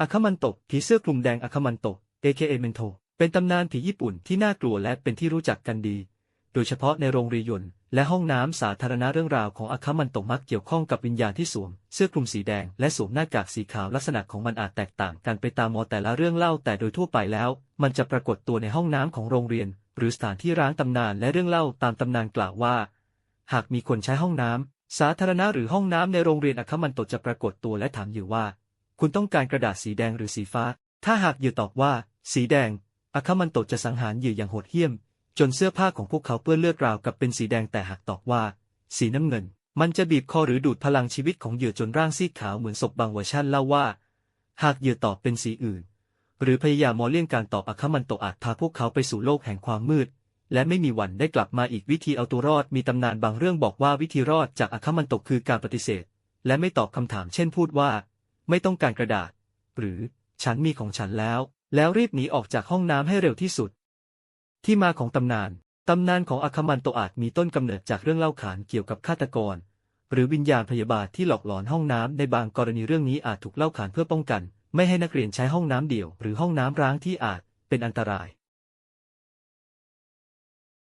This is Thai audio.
อาคามันโตะผีเสื้อกลุ่มแดงอาคามันโตะ AKA เมนโทเป็นตำนานผีญี่ปุ่นที่น่ากลัวและเป็นที่รู้จักกันดี โดยเฉพาะในโรงเรียนและห้องน้ำสาธารณะเรื่องราวของอาคามันโตะมักเกี่ยวข้องกับวิญญาณที่สวม เสื้อคลุมสีแดงและสวมหน้ากากสีขาวลักษณะของมันอาจแตกต่างกันไปตามมอแต่ละเรื่องเล่าแต่โดยทั่วไปแล้ว มันจะปรากฏตัวในห้องน้ำของโรงเรียน หรือสถานที่ร้างตำนานและเรื่องเล่าตามตำนานกล่าวว่า หากมีคนใช้ห้องน้ำสาธารณะหรือห้องน้ำในโรงเรียนอาคามันโตะจะปรากฏตัวและถามเหยื่ว่า คุณต้องการกระดาษสีแดงหรือสีฟ้า ถ้าหากเหยื่อตอบว่า สีแดงอาคามันโตจะสังหารเหยื่ออย่างโหดเหี้ยม จนเสื้อผ้าของพวกเขาเปื้อนเลือดราวกับเป็นสีแดงแต่หากตอบว่า สีน้ำเงิน มันจะบีบคอหรือดูดพลังชีวิตของเหยื่อจนร่างซีดขาวเหมือนศพบางเวอร์ชันเล่าว่า หากเหยื่อตอบเป็นสีอื่น หรือพยายามมอเลี่ยงการตอบอาคามันโตอาจพาพวกเขาไปสู่โลกแห่งความมืด และไม่มีวันได้กลับมาอีกวิธีเอาตัวรอดมีตำนานบางเรื่องบอกว่าวิธีรอดจากอาคามันโตคือการปฏิเสธ และไม่ตอบคำถามเช่นพูดว่า ไม่ต้องการกระดาษ หรือ ฉันมีของฉันแล้ว แล้วรีบหนีออกจากห้องน้ำให้เร็วที่สุด ที่มาของตำนาน ตำนานของอาคามันโตอาจมีต้นกำเนิดจากเรื่องเล่าขานเกี่ยวกับฆาตกร หรือวิญญาณพยาบาทที่หลอกหลอนห้องน้ำในบางกรณีเรื่องนี้อาจถูกเล่าขานเพื่อป้องกัน ไม่ให้นักเรียนใช้ห้องน้ำเดี่ยว หรือห้องน้ำร้างที่อาจเป็นอันตราย